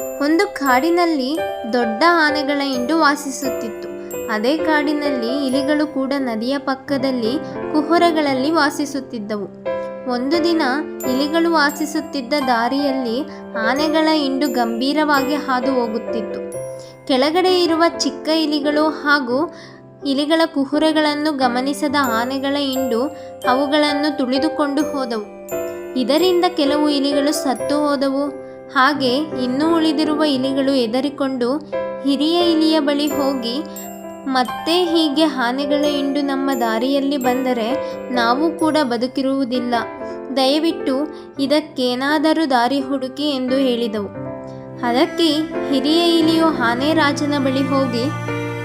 ಒಂದು ಕಾಡಿನಲ್ಲಿ ದೊಡ್ಡ ಆನೆಗಳ ಹಿಂಡು ವಾಸಿಸುತ್ತಿತ್ತು. ಅದೇ ಕಾಡಿನಲ್ಲಿ ಇಲಿಗಳು ಕೂಡ ನದಿಯ ಪಕ್ಕದಲ್ಲಿ ಕುಹರಗಳಲ್ಲಿ ವಾಸಿಸುತ್ತಿದ್ದವು. ಒಂದು ದಿನ ಇಲಿಗಳು ವಾಸಿಸುತ್ತಿದ್ದ ದಾರಿಯಲ್ಲಿ ಆನೆಗಳ ಹಿಂಡು ಗಂಭೀರವಾಗಿ ಹಾದು ಹೋಗುತ್ತಿತ್ತು. ಕೆಳಗಡೆ ಇರುವ ಚಿಕ್ಕ ಇಲಿಗಳು ಹಾಗೂ ಇಲಿಗಳ ಕುಹುರಗಳನ್ನು ಗಮನಿಸದ ಆನೆಗಳ ಹಿಂಡು ಅವುಗಳನ್ನು ತುಳಿದುಕೊಂಡು ಹೋದವು. ಇದರಿಂದ ಕೆಲವು ಇಲಿಗಳು ಸತ್ತು ಹೋದವು. ಹಾಗೆ ಇನ್ನೂ ಉಳಿದಿರುವ ಇಲಿಗಳು ಹೆದರಿಕೊಂಡು ಹಿರಿಯ ಇಲಿಯ ಬಳಿ ಹೋಗಿ, ಮತ್ತೆ ಹೀಗೆ ಆನೆಗಳ ಇಂಡು ನಮ್ಮ ದಾರಿಯಲ್ಲಿ ಬಂದರೆ ನಾವು ಕೂಡ ಬದುಕಿರುವುದಿಲ್ಲ. ದಯವಿಟ್ಟು ಇದಕ್ಕೇನಾದರೂ ದಾರಿ ಹುಡುಕಿ ಎಂದು ಹೇಳಿದವು. ಅದಕ್ಕೆ ಹಿರಿಯ ಇಲಿಯು ಆನೆ ರಾಜನ ಬಳಿ ಹೋಗಿ,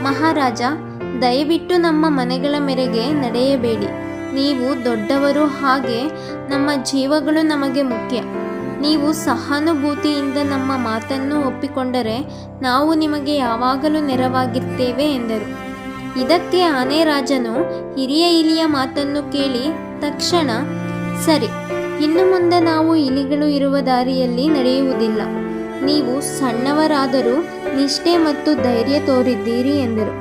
ಮಹಾರಾಜ, ದಯವಿಟ್ಟು ನಮ್ಮ ಮನೆಗಳ ಮೇರೆಗೆ ನಡೆಯಬೇಡಿ. ನೀವು ದೊಡ್ಡವರು ಹಾಗೆ ನಮ್ಮ ಜೀವಗಳು ನಮಗೆ ಮುಖ್ಯ. ನೀವು ಸಹಾನುಭೂತಿಯಿಂದ ನಮ್ಮ ಮಾತನ್ನು ಒಪ್ಪಿಕೊಂಡರೆ ನಾವು ನಿಮಗೆ ಯಾವಾಗಲೂ ನೆರವಾಗಿರ್ತೇವೆ ಎಂದರು. ಇದಕ್ಕೆ ಆನೆ ರಾಜನು ಹಿರಿಯ ಇಲಿಯ ಮಾತನ್ನು ಕೇಳಿ ತಕ್ಷಣ, ಸರಿ, ಇನ್ನು ಮುಂದೆ ನಾವು ಇಲಿಗಳು ಇರುವ ದಾರಿಯಲ್ಲಿ ನಡೆಯುವುದಿಲ್ಲ. ನೀವು ಸಣ್ಣವರಾದರೂ ನಿಷ್ಠೆ ಮತ್ತು ಧೈರ್ಯ ತೋರಿದ್ದೀರಿ ಎಂದರು.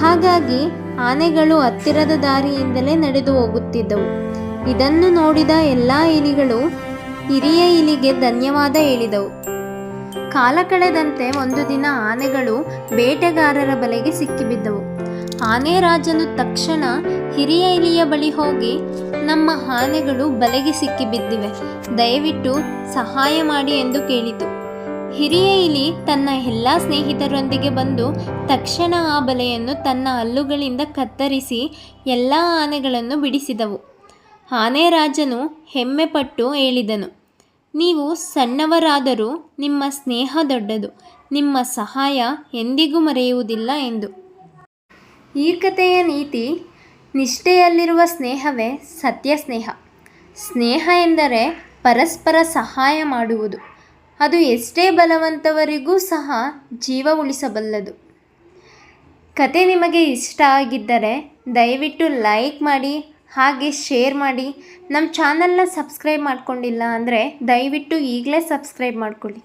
ಹಾಗಾಗಿ ಆನೆಗಳು ಹತ್ತಿರದ ದಾರಿಯಿಂದಲೇ ನಡೆದು ಹೋಗುತ್ತಿದ್ದವು. ಇದನ್ನು ನೋಡಿದ ಎಲ್ಲ ಇಲಿಗಳು ಹಿರಿಯ ಇಲಿಗೆ ಧನ್ಯವಾದ ಹೇಳಿದವು. ಕಾಲ ಕಳೆದಂತೆ ಒಂದು ದಿನ ಆನೆಗಳು ಬೇಟೆಗಾರರ ಬಲೆಗೆ ಸಿಕ್ಕಿಬಿದ್ದವು. ಆನೆ ರಾಜನು ತಕ್ಷಣ ಹಿರಿಯ ಇಲಿಯ ಬಳಿ ಹೋಗಿ ನಮ್ಮ ಆನೆಗಳು ಬಲೆಗೆ ಸಿಕ್ಕಿಬಿದ್ದಿವೆ. ದಯವಿಟ್ಟು ಸಹಾಯ ಮಾಡಿ ಎಂದು ಕೇಳಿತು. ಹಿರಿಯ ಇಲಿ ತನ್ನ ಎಲ್ಲ ಸ್ನೇಹಿತರೊಂದಿಗೆ ಬಂದು ತಕ್ಷಣ ಆ ಬಲೆಯನ್ನು ತನ್ನ ಹಲ್ಲುಗಳಿಂದ ಕತ್ತರಿಸಿ ಎಲ್ಲ ಆನೆಗಳನ್ನು ಬಿಡಿಸಿದವು. ಆನೆ ರಾಜನು ಹೆಮ್ಮೆಪಟ್ಟು ಹೇಳಿದನು. ನೀವು ಸಣ್ಣವರಾದರೂ ನಿಮ್ಮ ಸ್ನೇಹ ದೊಡ್ಡದು, ನಿಮ್ಮ ಸಹಾಯ ಎಂದಿಗೂ ಮರೆಯುವುದಿಲ್ಲ ಎಂದು. ಈ ಕಥೆಯ ನೀತಿ, ನಿಷ್ಠೆಯಲ್ಲಿರುವ ಸ್ನೇಹವೇ ಸತ್ಯ ಸ್ನೇಹ ಸ್ನೇಹ ಎಂದರೆ ಪರಸ್ಪರ ಸಹಾಯ ಮಾಡುವುದು. ಅದು ಎಷ್ಟೇ ಬಲವಂತವರಿಗೂ ಸಹ ಜೀವ ಉಳಿಸಬಲ್ಲದು. ಕತೆ ನಿಮಗೆ ಇಷ್ಟ ಆಗಿದ್ದರೆ ದಯವಿಟ್ಟು ಲೈಕ್ ಮಾಡಿ ಹಾಗೆ ಶೇರ್ ಮಾಡಿ. ನಮ್ಮ ಚಾನಲ್ನ ಸಬ್ಸ್ಕ್ರೈಬ್ ಮಾಡ್ಕೊಂಡಿಲ್ಲ ಅಂದರೆ ದಯವಿಟ್ಟು ಈಗಲೇ ಸಬ್ಸ್ಕ್ರೈಬ್ ಮಾಡ್ಕೊಳ್ಳಿ.